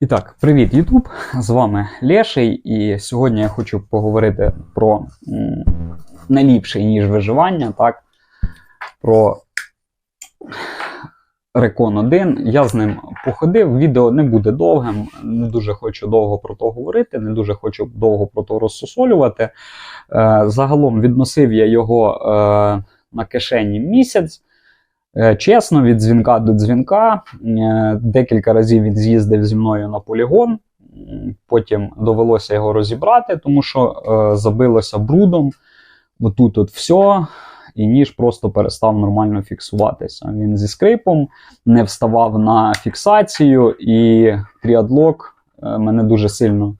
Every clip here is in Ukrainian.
І так, привіт, Ютуб! З вами Леший, і сьогодні я хочу поговорити про м, найліпший ніж виживання, так? Про Recon 1. Я з ним походив. Відео не буде довгим, не дуже хочу довго про то говорити, не дуже хочу довго про то розсусолювати. Е, загалом відносив я його е, на кишені місяць. Е, Чесно, від дзвінка до дзвінка. Е, Декілька разів він з'їздив зі мною на полігон. Потім довелося його розібрати, тому що е, забилося брудом. Отут от все, і ніж просто перестав нормально фіксуватися. Він зі скрипом не вставав на фіксацію, і тріадлок е, мене дуже сильно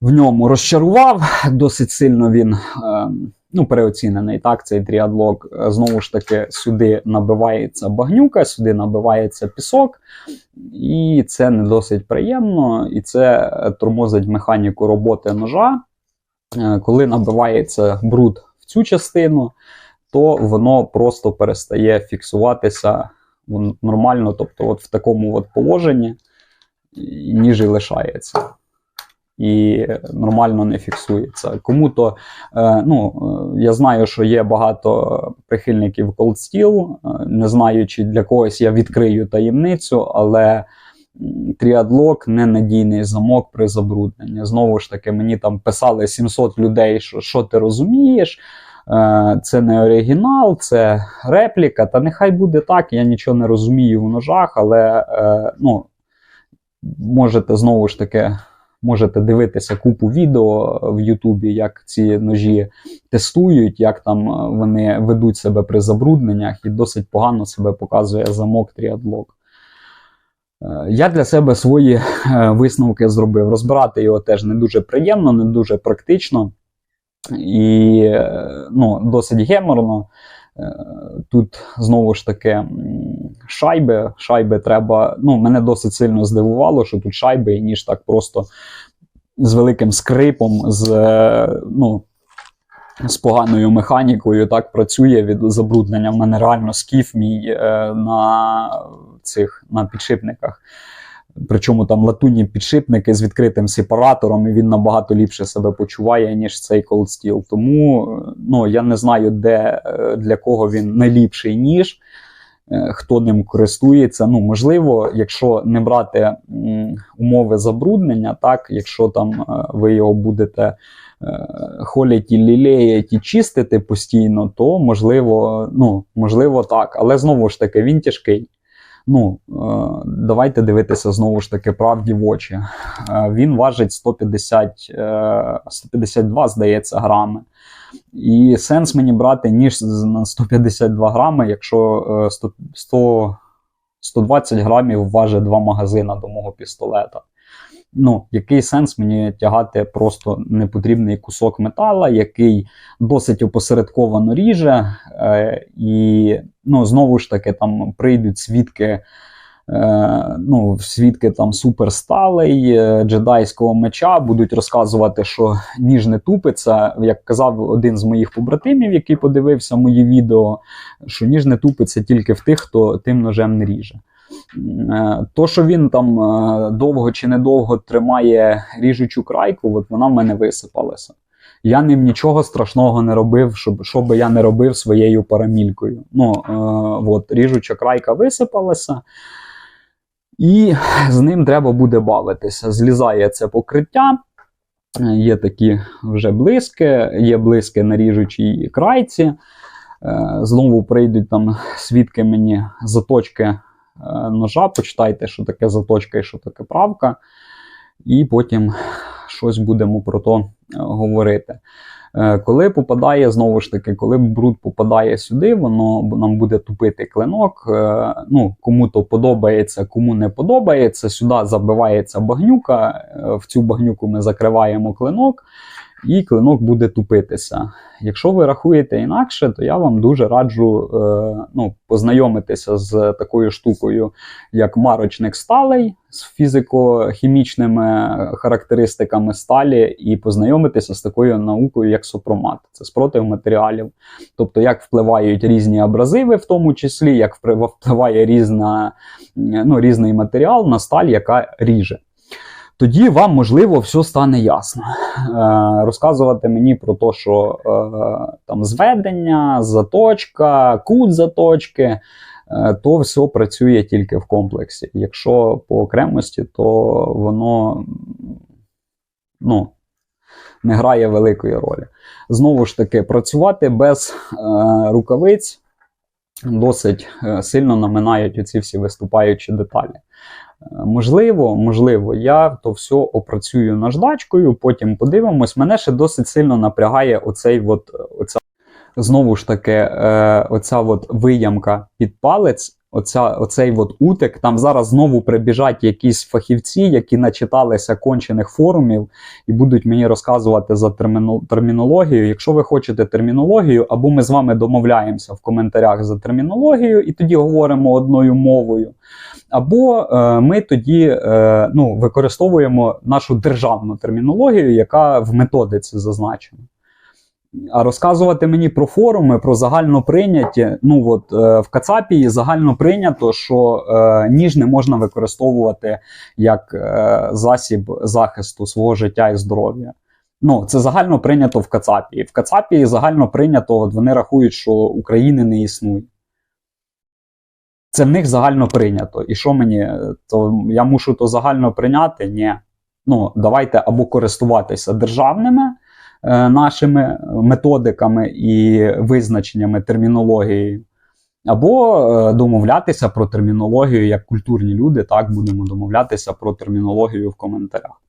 в ньому розчарував. Досить сильно він. Е, ну, переоцінений. Так, цей тріадлок Е, знову ж таки сюди набивається багнюка, сюди набивається пісок, і це не досить приємно, і це е, тормозить механіку роботи ножа. Е, Коли набивається бруд в цю частину, то воно просто перестає фіксуватися нормально, тобто, от в такому от положенні ніж і лишається. І нормально не фіксується. Кому-то Е, ну, е, я знаю, що є багато прихильників Cold Steel. Е, Не знаю, чи для когось я відкрию таємницю, але тріадлок ненадійний замок при забрудненні. Знову ж таки, мені там писали 700 людей, що, що ти розумієш. Це не оригінал, це репліка. Та нехай буде так. Я нічого не розумію в ножах, але ну, можете знову ж таки можете дивитися купу відео в Ютубі, як ці ножі тестують, як там е, вони ведуть себе при забрудненнях, і досить погано себе показує замок тріадлок. Е, Я для себе свої е, висновки зробив. Розбирати його теж не дуже приємно, не дуже практично і е, ну, досить геморно. Е, Тут знову ж таки шайби. Шайби треба. Ну, мене досить сильно здивувало, що тут шайби, і ніж так просто з великим скрипом, з, ну, з поганою механікою так працює від забруднення. В мене реально скіф мій е, на цих на підшипниках. Причому там латунні підшипники з відкритим сепаратором, і він набагато ліпше себе почуває, ніж цей Cold Steel. Тому е, ну, я не знаю, де е, для кого він найліпший ніж, хто ним користується. Ну, можливо, якщо не брати умови забруднення, так, якщо там е, ви його будете холіті, холять і лілеять і чистити постійно, то можливо, ну, можливо так. Але знову ж таки, він тяжкий. Ну, е, давайте дивитися знову ж таки правді в очі. Е, він важить 150, е, 152, здається, грами. І сенс мені брати ніж на 152 грами, якщо е, 100, 100, 120 грамів важить два магазина до мого пістолета. Ну, який сенс мені тягати просто непотрібний кусок метала, який досить опосередковано ріже, е, і ну, знову ж таки там прийдуть свідки. Е, ну, свідки там суперсталей, е, джедайського меча будуть розказувати, що ніж не тупиться. Як казав один з моїх побратимів, який подивився мої відео, що ніж не тупиться тільки в тих, хто тим ножем не ріже. Е, То, що він там е, довго чи недовго тримає ріжучу крайку, от вона в мене висипалася. Я ним нічого страшного не робив, щоб що би я не робив своєю парамількою. Ну, е, от, ріжуча крайка висипалася, і з ним треба буде бавитися. Злізає це покриття. е, Є такі вже блиски, є блиски на ріжучій крайці. Е, Знову прийдуть там свідки мені заточки ножа, почитайте, що таке заточка і що таке правка, і потім щось будемо про то е, говорити. Е, Коли попадає, знову ж таки, коли бруд попадає сюди, воно нам буде тупити клинок. Е, Ну, кому то подобається, кому не подобається. Сюди забивається багнюка. е, В цю багнюку ми закриваємо клинок. І клинок буде тупитися. Якщо ви рахуєте інакше, то я вам дуже раджу е, ну, познайомитися з такою штукою, як марочник сталей з фізико-хімічними характеристиками сталі, і познайомитися з такою наукою, як сопромат. Це спротив матеріалів. Тобто, як впливають різні абразиви, в тому числі, як впливає- різна, ну, різний матеріал на сталь, яка ріже. Тоді вам, можливо, все стане ясно. Е, розказувати мені про те, що е, там зведення, заточка, кут заточки, е, то все працює тільки в комплексі. Якщо по окремості, то воно ну, не грає великої ролі. Знову ж таки, працювати без е, рукавиць досить е, сильно наминають оці всі виступаючі деталі. Можливо, можливо, я то все опрацюю наждачкою, потім подивимось. Мене ще досить сильно напрягає оцей от, оця, знову ж таки, е, оця от виямка під палець, оця, оцей от утик. Там зараз знову прибіжать якісь фахівці, які начиталися кончених форумів і будуть мені розказувати за терміно- термінологію. Якщо ви хочете термінологію, або ми з вами домовляємося в коментарях за термінологію, і тоді говоримо одною мовою. Або е, ми тоді е, ну, використовуємо нашу державну термінологію, яка в методиці зазначена. А розказувати мені про форуми, про загально прийняті. Ну от е, в Кацапії загально прийнято, що е, ніж не можна використовувати як е, засіб захисту свого життя і здоров'я. Ну, це загально прийнято в Кацапії. В Кацапії загально прийнято, от вони рахують, що України не існує. Це в них загально прийнято. І що мені, то я мушу то загально прийняти? Ні. Ну, давайте або користуватися державними е, нашими методиками і визначеннями термінології, або е, домовлятися про термінологію як культурні люди, так будемо домовлятися про термінологію в коментарях.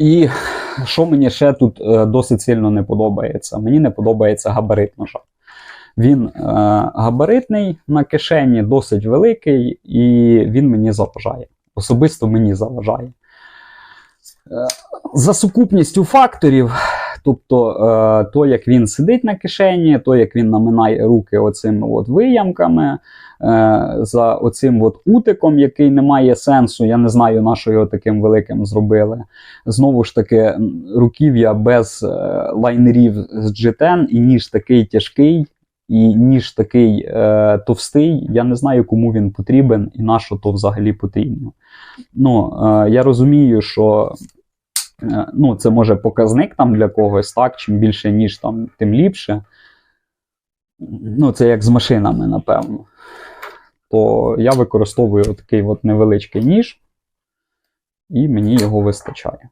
І що мені ще тут е, досить сильно не подобається? Мені не подобається габарит ножа. Він е, габаритний на кишені, досить великий, і він мені заважає. Особисто мені заважає. Е, за сукупністю факторів, тобто е, то, як він сидить на кишені, то, як він наминає руки оцими от виямками, е, за оцим от утиком, який не має сенсу, я не знаю, на що його таким великим зробили. Знову ж таки, руків'я без е, лайнерів з G10 і ніж такий тяжкий. І ніж такий е, товстий, я не знаю, кому він потрібен і на що то взагалі потрібно. Ну, е, я розумію, що ну, це може показник там для когось, так, чим більше ніж там, тим ліпше. Ну, це як з машинами, напевно. То я використовую такий от невеличкий ніж, і мені його вистачає.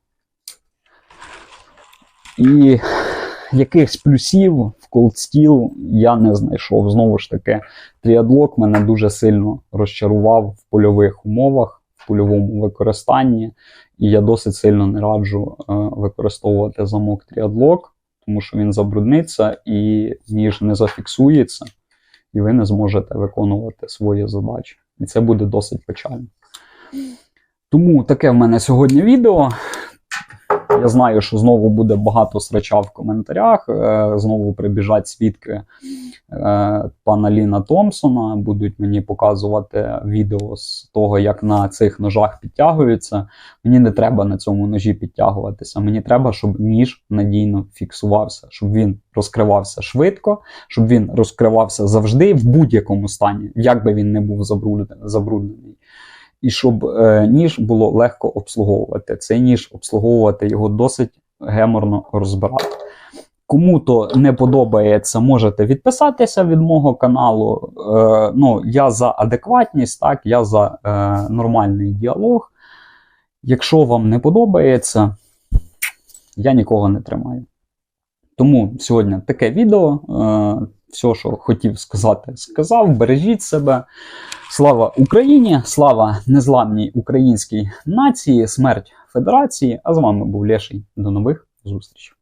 І якихось плюсів в Cold Steel я не знайшов. Знову ж таки, тріадлок мене дуже сильно розчарував в польових умовах, польовому використанні. І я досить сильно не раджу е, використовувати замок тріадлок, тому що він забрудниться і ніж не зафіксується, і ви не зможете виконувати свої задачі. І це буде досить печально. Тому таке в мене сьогодні відео. Я знаю, що знову буде багато срача в коментарях. е, Знову прибіжать свідки е, пана Ліна Томпсона, будуть мені показувати відео з того, як на цих ножах підтягуються. Мені не треба на цьому ножі підтягуватися. Мені треба, щоб ніж надійно фіксувався, щоб він розкривався швидко, щоб він розкривався завжди в будь-якому стані, як би він не був забруднений. І щоб е, ніж було легко обслуговувати. Цей ніж обслуговувати його досить геморно розбирати. Кому то не подобається, можете відписатися від мого каналу. Е, ну, я за адекватність, так, я за е, нормальний діалог. Якщо вам не подобається, я нікого не тримаю. Тому сьогодні таке відео. Е, все, що хотів сказати, сказав. Бережіть себе. Слава Україні! Слава незламній українській нації, смерть Федерації. А з вами був Леший. До нових зустрічей.